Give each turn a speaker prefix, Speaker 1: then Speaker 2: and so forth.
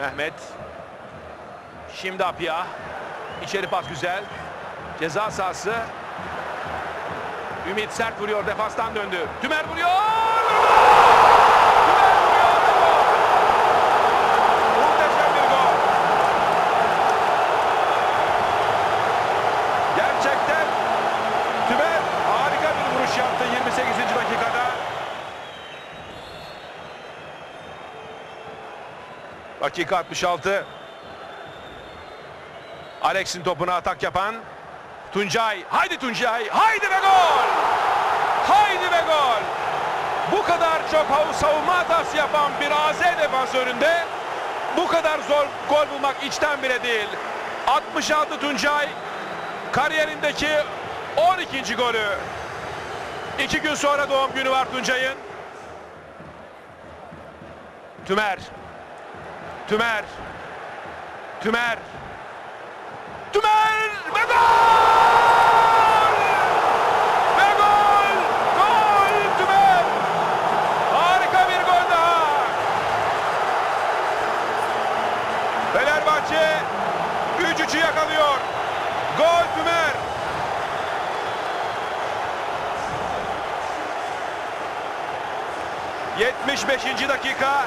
Speaker 1: Mehmet. Şimdi Apia. İçeri pas güzel. Ceza sahası. Ümit sert vuruyor. Defastan döndü. Tümer vuruyor. Gerçekten Tümer harika bir vuruş yaptı 28. dakikada. Dakika 66. Alex'in topuna atak yapan Tuncay. Haydi Tuncay. Haydi ve gol. Haydi ve gol. Bu kadar çok havu savunma hatası yapan bir AZ defansöründe bu kadar zor gol bulmak içten bile değil. 66 Tuncay kariyerindeki 12. golü. İki gün sonra doğum günü var Tuncay'ın. Tümer. Tümer. Tümer. Tümer ve gol! Ve gol! Gol Tümer! Harika bir gol daha. Fenerbahçe 3-3'ü yakalıyor. Gol Tümer. ...75. dakika